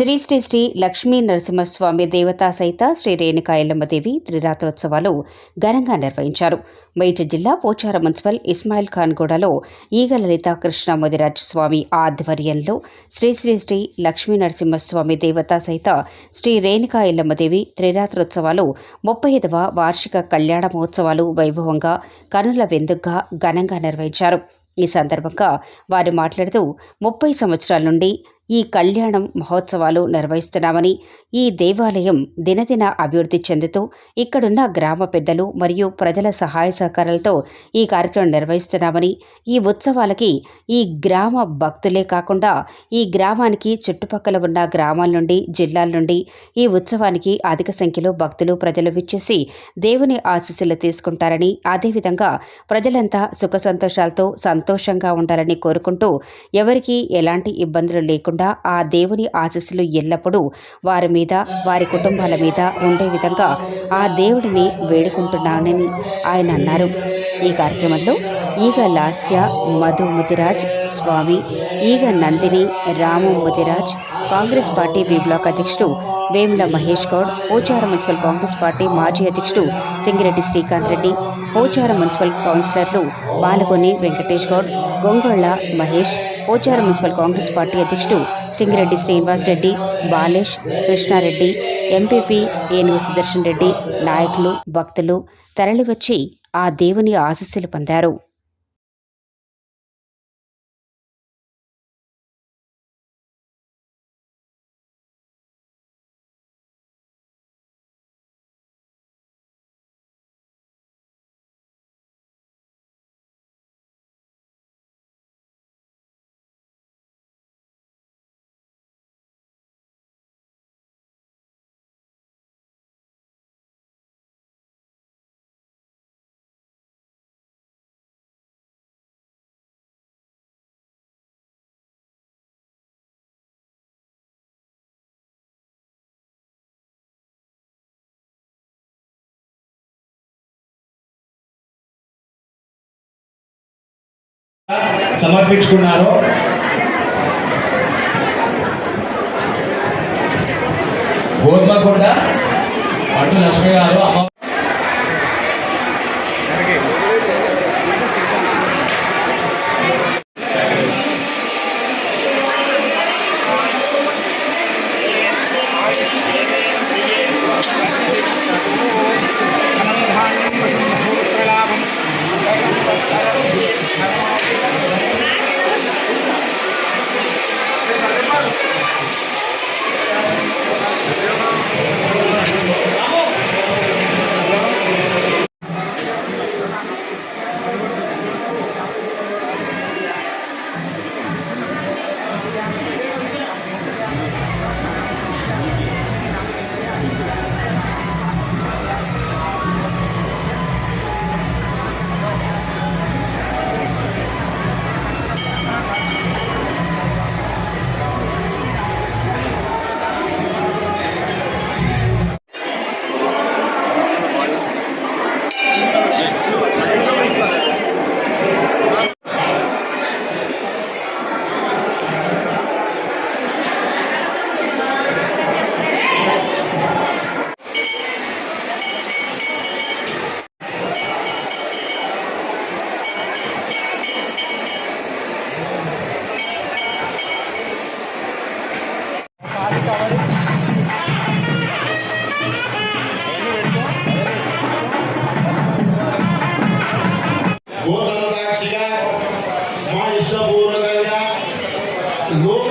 శ్రీ శ్రీ శ్రీ లక్ష్మీ నరసింహస్వామి దేవతా సహిత శ్రీ రేణుకాయలమ్మదేవి త్రిరాత్రోత్సవాలు ఘనంగా నిర్వహించారు. మేట జిల్లా పోచార మున్సిపల్ ఇస్మాయిల్ ఖాన్ గూడలో ఈగ లలిత ముదిరాజ్ స్వామి ఆధ్వర్యంలో శ్రీ శ్రీ శ్రీ లక్ష్మీ నరసింహస్వామి దేవతా సహిత శ్రీ రేణుకా ఎల్లమ్మదేవి త్రిరాత్రోత్సవాలు ముప్పై ఐదవ వార్షిక కళ్యాణ మహోత్సవాలు వైభవంగా కనుల వెందుగ్గా ఘనంగా నిర్వహించారు. ఈ సందర్భంగా వారు మాట్లాడుతూ ముప్పై సంవత్సరాల నుండి ఈ కళ్యాణం మహోత్సవాలు నిర్వహిస్తున్నామని ఈ దేవాలయం దినదిన అభివృద్ధి చెందుతూ ఇక్కడున్న గ్రామ పెద్దలు మరియు ప్రజల సహాయ సహకారాలతో ఈ కార్యక్రమం నిర్వహిస్తున్నామని ఈ ఉత్సవాలకి ఈ గ్రామ భక్తులే కాకుండా ఈ గ్రామానికి చుట్టుపక్కల ఉన్న గ్రామాల నుండి జిల్లాల నుండి ఈ ఉత్సవానికి అధిక సంఖ్యలో భక్తులు ప్రజలు విచ్చేసి దేవుని ఆశీస్సులు తీసుకుంటారని అదేవిధంగా ప్రజలంతా సుఖ సంతోషాలతో సంతోషంగా ఉండాలని కోరుకుంటూ ఎవరికీ ఎలాంటి ఇబ్బందులు లేకుండా ఆ దేవుని ఆశీస్సులు ఎల్లప్పుడూ వారి మీద వారి కుటుంబాల మీద ఉండే విధంగా ఆ దేవుడిని వేడుకుంటున్నానని ఆయన అన్నారు. ఈ కార్యక్రమంలో ఈగ Lasya Madhu Mudiraj Swamy Eega Nandini Ramu Mudiraj Congress party B block అధ్యక్షుడు వేముల మహేష్ గౌడ్ పోచారం మున్సిపల్ కాంగ్రెస్ పార్టీ మాజీ అధ్యక్షుడు Singireddy Srikanth Reddy Pocharam municipal councillors Balagoni Venkatesh Goud Gongolla Mahesh Pocharam municipal Congress party అధ్యక్షుడు సింగిరెడ్డి శ్రీనివాస్ రెడ్డి బాలేష్ కృష్ణారెడ్డి ఎంపీపీ ఏనుగు సుదర్శన్ రెడ్డి నాయకులు భక్తులు తరలివచ్చి ఆ దేవుని ఆశస్సులు పొందారు. సమర్పించుకున్నారు. గోధుమకొండ పట్టు లక్ష్మి గారు అమ్మ novo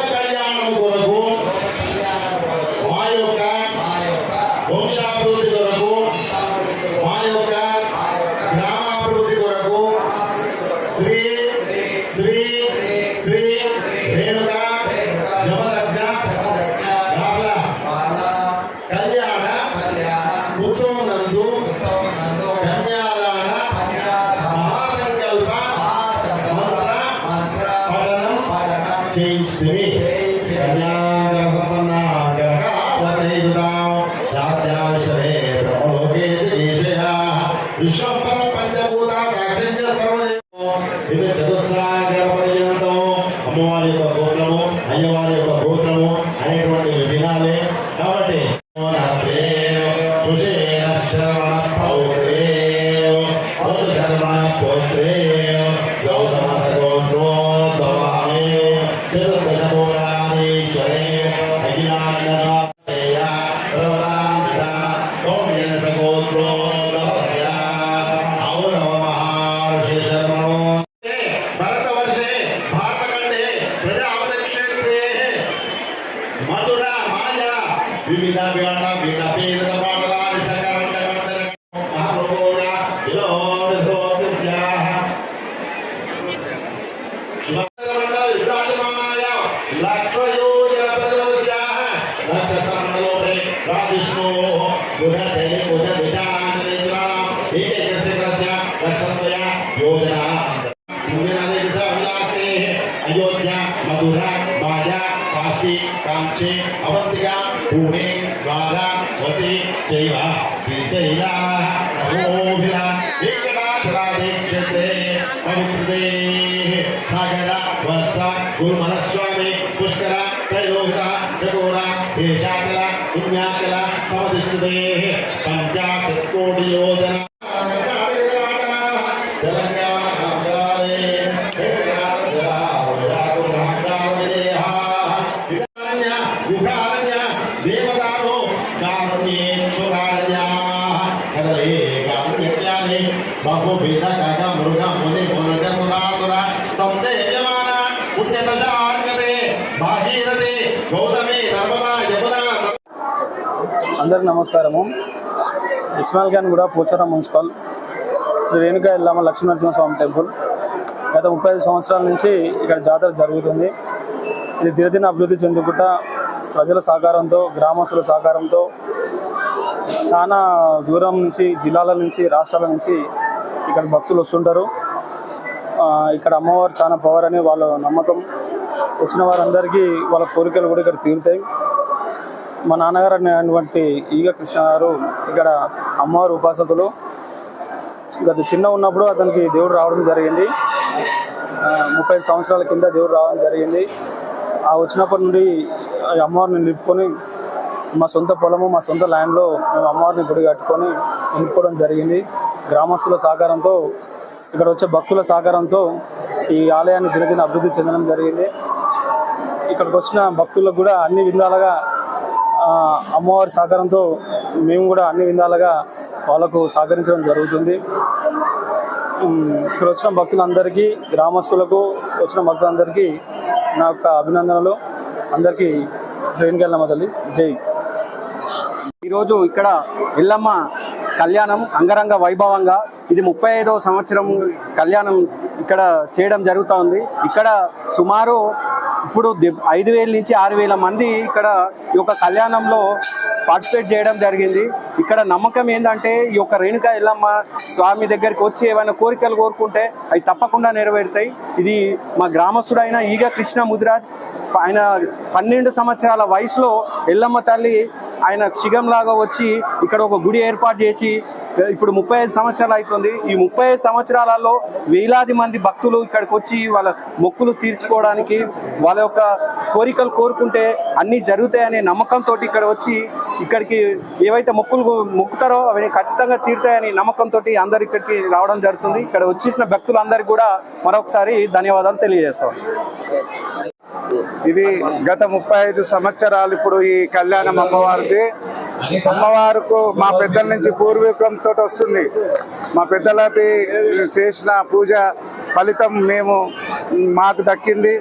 నక్షత్రమండలోపరి రాజిష్ణు బుధ శైలి బుధ దిశానాంతరేంద్రాణం भूमि बाधा वती चैव श्रीशैला नमोभिला क्षेत्रे पवित्रदे सागर, वत्स गुरुमहस्वामी पुष्कर त्रयोगा चकोरा देशाकला पुण्याकला समधिष्ठुते पंचा బహుభేద మృగ ముని మునగ సురాసుర యజమాన గౌతమి అందరికి నమస్కారము. ఇస్మాయిల్ ఖాన్ కూడా పోచారం మున్సిపల్ శ్రీ రేణుకా ఎల్లమ్మ లక్ష్మీనరసింహస్వామి టెంపుల్. గత ముప్పై ఐదు సంవత్సరాల నుంచి ఇక్కడ జాతర జరుగుతుంది. ఇది దినదిన అభివృద్ధి చెందుకుంటా ప్రజల సహకారంతో గ్రామస్తుల సహకారంతో చాలా దూరం నుంచి జిల్లాల నుంచి రాష్ట్రాల నుంచి ఇక్కడ భక్తులు వస్తుంటారు. ఇక్కడ అమ్మవారు చాలా పవర్ అని వాళ్ళ నమ్మకం. వచ్చిన వారందరికీ వాళ్ళ కోరికలు కూడా ఇక్కడ తీరుతాయి. మా నాన్నగారు అనేటువంటి ఈగ కృష్ణ గారు ఇక్కడ అమ్మవారు ఉపాసకులు. గత చిన్న ఉన్నప్పుడు అతనికి దేవుడు రావడం జరిగింది. ముప్పై సంవత్సరాల కింద దేవుడు రావడం జరిగింది. ఆ వచ్చినప్పటి నుండి ఆ అమ్మవారిని నిలుపుకొని మా సొంత పొలము మా సొంత ల్యాండ్లో మేము అమ్మవారిని గుడి కట్టుకొని నిలుపుకోవడం జరిగింది. గ్రామస్తుల సహకారంతో ఇక్కడ వచ్చే భక్తుల సహకారంతో ఈ ఆలయాన్ని దినదిన అభివృద్ధి చెందడం జరిగింది. ఇక్కడికి వచ్చిన భక్తులకు కూడా అన్ని విధాలుగా అమ్మవారి సహకారంతో మేము కూడా అన్ని విధాలుగా వాళ్ళకు సహకరించడం జరుగుతుంది. ఇక్కడ వచ్చిన భక్తులందరికీ గ్రామస్తులకు వచ్చిన భక్తులందరికీ నా యొక్క అభినందనలు. అందరికీ శ్రేణికెళ్ళమ్మ తల్లి జై. ఈరోజు ఇక్కడ ఎల్లమ్మ కళ్యాణం అంగరంగ వైభవంగా ఇది ముప్పై ఐదవ సంవత్సరం కళ్యాణం ఇక్కడ చేయడం జరుగుతూ ఉంది ఇక్కడ సుమారు ఇప్పుడు ఐదు వేల నుంచి ఆరు వేల మంది ఇక్కడ ఈ యొక్క కళ్యాణంలో పార్టిసిపేట్ చేయడం జరిగింది. ఇక్కడ నమ్మకం ఏంటంటే ఈ యొక్క రేణుకా ఎల్లమ్మ స్వామి దగ్గరికి వచ్చి ఏమైనా కోరికలు కోరుకుంటే అవి తప్పకుండా నెరవేరుతాయి. ఇది మా గ్రామస్తుడైన ఈగ కృష్ణ ముదిరాజ్ ఆయన పన్నెండు సంవత్సరాల వయసులో ఎల్లమ్మ తల్లి ఆయన శిగంలాగా వచ్చి ఇక్కడ ఒక గుడి ఏర్పాటు చేసి ఇప్పుడు ముప్పై ఐదు సంవత్సరాలు అవుతుంది. ఈ ముప్పై ఐదు సంవత్సరాలలో వేలాది మంది భక్తులు ఇక్కడికి వచ్చి వాళ్ళ మొక్కులు తీర్చుకోవడానికి వాళ్ళ యొక్క కోరికలు కోరుకుంటే అన్నీ జరుగుతాయనే నమ్మకంతో ఇక్కడ వచ్చి ఇక్కడికి ఏవైతే మొక్కులు మొక్కుతారో అవి ఖచ్చితంగా తీరుతాయని నమ్మకంతో అందరు ఇక్కడికి రావడం జరుగుతుంది. ఇక్కడ వచ్చేసిన భక్తులందరికీ కూడా మరొకసారి ధన్యవాదాలు తెలియజేస్తాం. ఇది గత ముప్పై ఐదు సంవత్సరాలు ఇప్పుడు ఈ కళ్యాణం అమ్మవారిది. అమ్మవారుకు మా పెద్దల నుంచి పూర్వీకంతో వస్తుంది. మా పెద్దలది చేసిన పూజ ఫలితం మేము మాకు దక్కింది.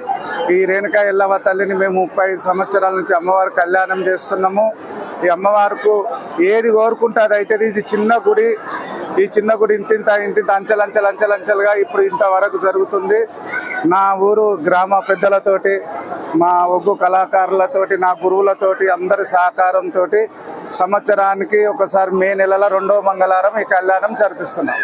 ఈ రేణుకా ఎల్లవ తల్లిని మేము ముప్పై సంవత్సరాల నుంచి అమ్మవారి కళ్యాణం చేస్తున్నాము. ఈ అమ్మవారికి ఏది కోరుకుంటే అది అవుతుంది ఇది చిన్న గుడి. ఈ చిన్న గుడి ఇంతింత ఇంతింత అంచెలంచెలు అంచెలంచెలుగా ఇప్పుడు ఇంతవరకు జరుగుతుంది. నా ఊరు గ్రామ పెద్దలతోటి మా ఒగ్గు కళాకారులతోటి నా గురువులతోటి అందరి సహకారంతో సంవత్సరానికి ఒకసారి మే నెలలో రెండో మంగళవారం ఈ కళ్యాణం జరిపిస్తున్నాం.